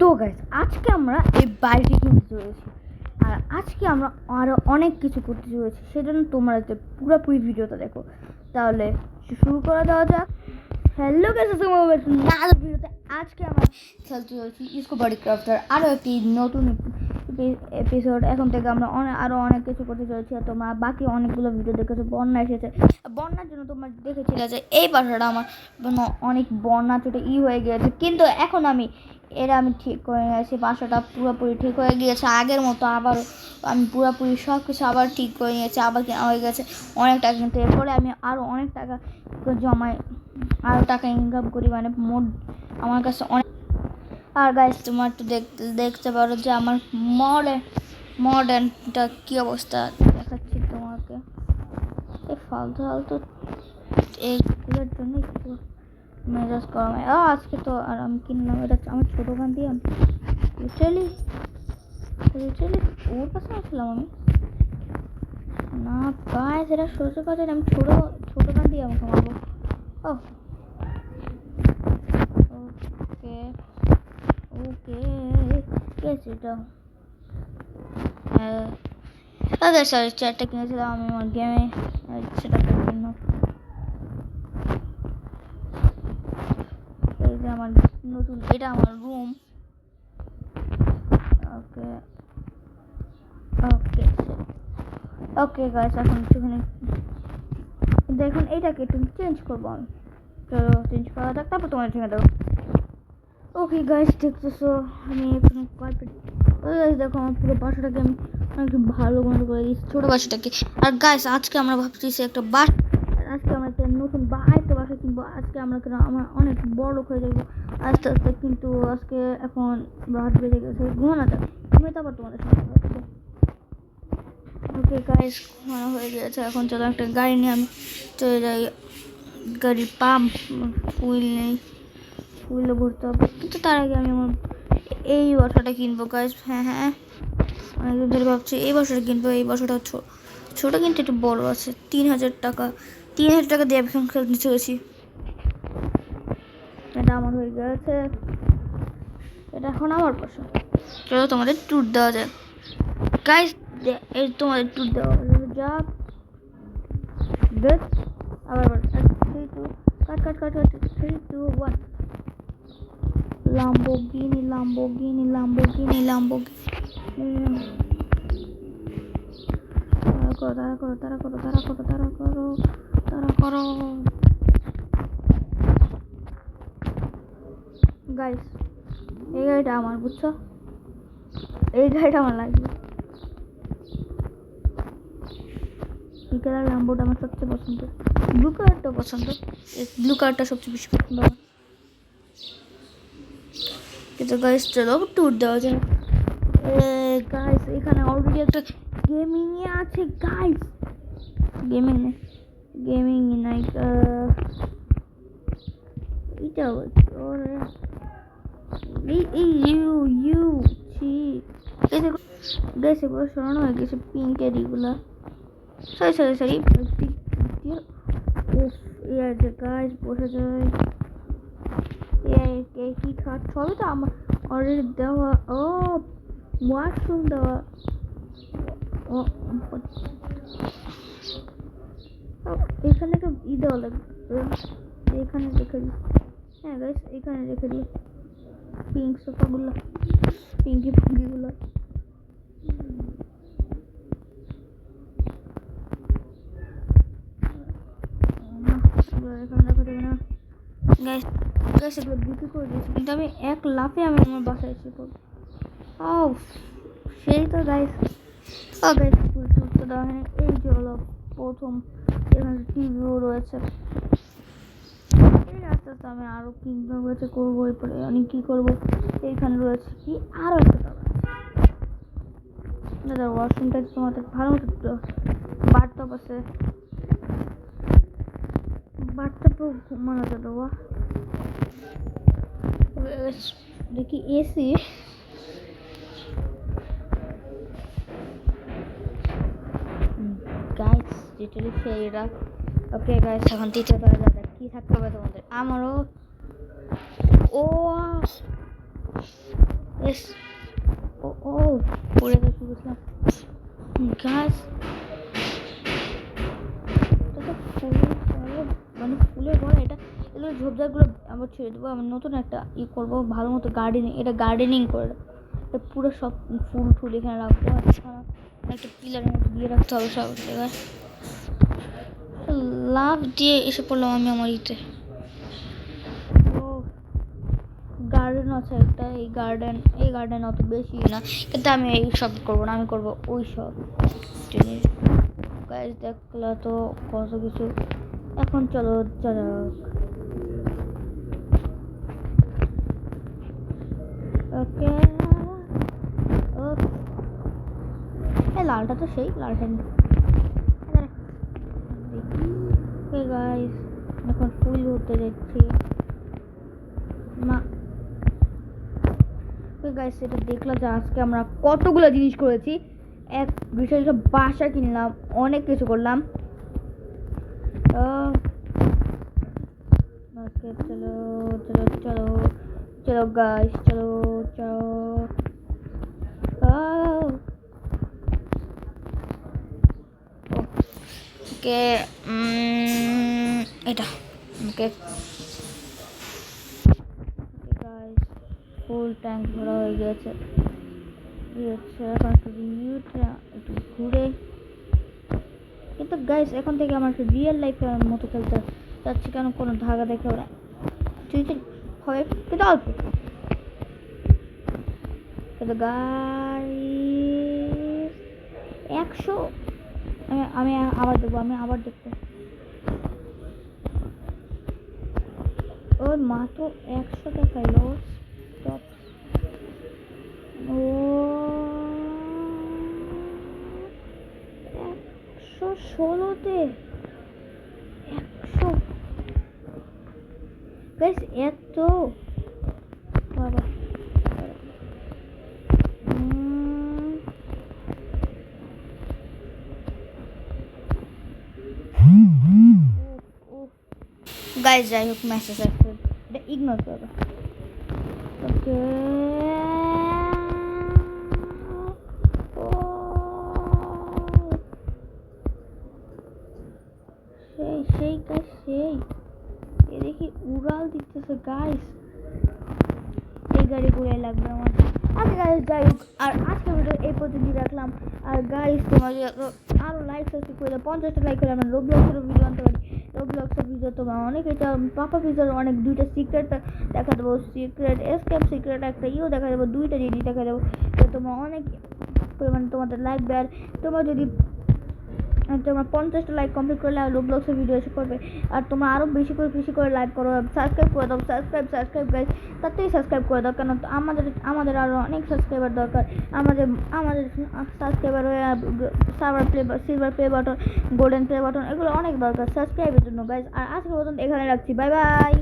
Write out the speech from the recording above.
তো গাইস আজকে আমরা এই বাড়িটি কিনতে চলেছি। আর আজকে আমরা আরও অনেক কিছু করতে চলেছি, সেজন্য তোমরা যে পুরোপুরি ভিডিওটা দেখো। তাহলে শুরু করা দেওয়া যাক। হ্যালো তোমার না ভিডিওতে আজকে আমরা খেলতে চলেছি ইসকো বডি ক্রাফটার আরও একটি নতুন এপিসোড এখন থেকে আমরা অনেক আরও অনেক কিছু করতে চলেছি আর তোমরা বাকি অনেকগুলো ভিডিও দেখেছ, বন্যা এসেছে। বন্যার জন্য তোমরা দেখেছিলে যে এই বাসাটা আমার অনেক বন্যা চোটে ই হয়ে গিয়েছে। কিন্তু এখন আমি এরা আমি ঠিক করে নিয়েছি, বাসাটা পুরোপুরি ঠিক হয়ে গিয়েছে, আগের মতো আবার আমি পুরোপুরি সব কিছু আবার ঠিক করে নিয়েছি, আবার কেনা হয়ে গেছে অনেক টাকা। কিন্তু এরপরে আমি আরও অনেক টাকা জমাই আরও টাকা ইনকাম করি মানে মোট আমার কাছে অনেক আর গাইস তোমার একটু দেখতে দেখতে পারো যে আমার মডার্ন মডার্নটা কী অবস্থা দেখাচ্ছি তোমাকে। এই ফালতু ফালতু এইগুলোর জন্য মেজাজ হয়। আ, আজকে তো আর আমি কিনলাম এটা আমার ছোটো গান দিয়ে লিটারালি লিটারালি ওর কাছে আসলাম আমি। না পায় সেটা কথা না, আমি ছোটো ছোটো গান দিয়ে আমাকে মারবো। ও ওকে ওকে কে আছে এটা হ্যাঁ। সরি চেয়ারটা কিনেছিলাম আমি আমার গেমে সেটা জন্য এই যে আমার নতুন, এটা আমার রুম ওকে ওকে ওকে গাইস এখন একটুখানি দেখুন এইটাকে একটু চেঞ্জ করব আমি। তো চেঞ্জ করা যাক, তারপর তোমার ভেঙে দেবো। ওকে গাইস দেখতেছো, আমি এখন দেখো, আমার পুরো বাসাটাকে আমি অনেক ভালো মতো করে দিয়েছি, ছোটো বাসাটাকে। আর গাইস আজকে আমরা ভাবতেছি একটা বাস আজকে আমরা একটা নতুন বা কিনবো আজকে আমরা কেন আমার অনেক বড় লোক হয়ে যাব আস্তে আস্তে কিন্তু আজকে এখন রাত বেজে গেছে। ঘুমানো যাক। ঘুমিয়ে তারপর তোমাদের কথা হচ্ছে। ওকে গাইস ঘুমানো হয়ে গেছে। এখন চলো একটা গাড়ি নিয়ে আমি চলে যাই। গাড়ির পাম্প ফুল নেই। ফুলও ভরতে হবে। কিন্তু তার আগে আমি আমার এই বছরটা কিনবো গাইস হ্যাঁ হ্যাঁ। অনেকদিন ধরে ভাবছি এই বছরটা কিনবো। এই ছো ছোটো কিন্তু একটু বড় আছে। তিন হাজার টাকা। তিন হাজার টাকা দিয়ে আমি খেলতে চলেছি। এটা আমার হয়ে গেছে। এটা এখন আমার পাশে চলো তোমাদের ট্যুর দেওয়া যায় গাইস এই তোমাদের ট্যুর দেওয়া হলো যাক। আবার three two cut cut cut cut. Three two one Lamborghini, Lamborghini, Lamborghini, Lamborghini. তারা করো তারা করো তারা করো তারা করো তারা করো তারা করো। গাইস এই গাড়িটা আমার, বুঝছ? এই গাড়িটা আমার লাগবে। এই কালার ল্যাম্বোটা আমার সবচেয়ে পছন্দ। ব্লু কালারটা পছন্দ। ব্লু কালারটা সবচেয়ে বেশি পছন্দ আমার। কিন্তু গাইস চলো ট্যুর দেওয়া যায় গাইস এখানে অলরেডি একটা গেমিং এ আছে গাইস গেমিং গেমিং নাই এটা ওরে। এই এই ইউ ইউ ছি এই দেখো গাইস এগুলো সরানো হয়ে গেছে পিঙ্কের এগুলো সরি সরি সরি এই আছে গাইস বসে যায় এই কি খাট সবই তো আমার অলরেডি দেওয়া ও ওয়াশরুম দেওয়া ও এখানে একটা ই দেওয়া লাগবে এখানে রেখে দিই হ্যাঁ গাইস এখানে রেখে দিই। পিঙ্ক সোফাগুলো পিঙ্কি পিঙ্কিগুলো এখানে না বিক্রি করে কিন্তু আমি এক লাফে আমি আমার বাসায় এসে ও সেই তো গাইস তো দেওয়া হয়নি। এই যে হলো প্রথম এখানে টিভিও রয়েছে। আস্তে আস্তে আমি আরও কিনতে হয়েছে করব, এরপরে আমি কী করব? এইখানে রয়েছে কি? আরও একটা তলা দাদা ওয়াশরুমটা তোমাদের ভালো মতো বাথটব আছে। বাথটবেও ঘুমানো যাবে ওয়া দেখি এসি গাইস লিটারালি সেইরা ওকে গাইস এখন তলায় যাবে। কি থাকতে হবে তোমাদের? আমারও ও বেশ ও ও, পড়ে গেছে। বুঝলাম গাছ মানে ফুলের বড় এটা, এগুলো ঝোপঝাড়গুলো আবার ছেড়ে দেবো। আমি নতুন একটা ই করব, ভালো মতো গার্ডেনিং এটা গার্ডেনিং করে এটা পুরো সব ফুল ফুল এখানে রাখব। একটা পিলার দিয়ে রাখতে হবে সব জায়গায়। লাভ দিয়ে এসে পড়লাম আমি আমার ইতে গার্ডেন আছে একটা, এই গার্ডেন এই গার্ডেন অত বেশি না। কিন্তু আমি এই সব করব না, আমি করব ওই সব। জিনিস গাছ দেখলে তো কত কিছু। এখন চলো চলো। ওকে লালটা তো সেই, লালটা ওকে গাইস এখন ফুল ধরতে যাচ্ছি। মা। এটা দেখলাম যে আজকে আমরা কতগুলো জিনিস করেছি। এক বিশাল একটা বাসা কিনলাম, অনেক কিছু করলাম। ওকে চলো চলো চলো চলো গাইস চলো চলো। ওকে এটা গাইস ফুল ট্যাঙ্ক ভরা হয়ে গেছে এখন একটু রিভিউটা একটু ঘুরে। কিন্তু গাইস এখন থেকে আমার একটু রিয়েল লাইফের মতো খেলতে চাচ্ছি কেন কোনো ধাগা দেখে ওরা তুই হবে কিন্তু অল্প। কিন্তু গাইস একশো আমি- আবার দেবো, আমি আবার দেখব। ওই মাত্র একশো টাকায় লস ও একশো ষোলোতে, একশো। বেশ, এত। গাইজ যাই হোক মেসেজ আসছে এটা ইগনোর করবে ওকে সেই সেই গাইস সেই। এ দেখি উড়াল দিতেছে গাইস এই গাড়ি ঘুরে লাগবে আমার। আচ্ছা গাইস যাই হোক, আর আজকে ভিডিও এই পর্যন্ত রাখলাম। আর গাইস তোমার যদি আরও লাইক সাবস্ক্রাইব করে পঞ্চাশটা লাইক করে আমরা রোবলক্সেরও ভিডিও আনতে পারি। রোবলক্সের ভিডিও তোমার অনেক এটা, পাপা ভিডিওর অনেক দুইটা সিক্রেট দেখা দেবো। সিক্রেট এসকেপ সিক্রেট একটা ইও দেখা দেবো, দুইটা জিনিস দেখা দেবো। তোমার অনেক পরিমাণে তোমাদের লাগবে আর তোমার যদি তোমরা পঞ্চাশটা লাইক কমপ্লিট করলে আর রোবলক্সের ভিডিও এসে করবে আর তোমরা আরও বেশি করে বেশি করে লাইক করো। সাবস্ক্রাইব করে দাও সাবস্ক্রাইব সাবস্ক্রাইব গাইজ তাতেই সাবস্ক্রাইব করে দাও। কেন আমাদের আমাদের আরও অনেক সাবস্ক্রাইবার দরকার। আমাদের আমাদের সাবস্ক্রাইবার হয়ে server play silver play button golden play button এগুলো অনেক দরকার সাবস্ক্রাইবের জন্য গাইজ আর আজকের মতন এখানে রাখছি। Bye bye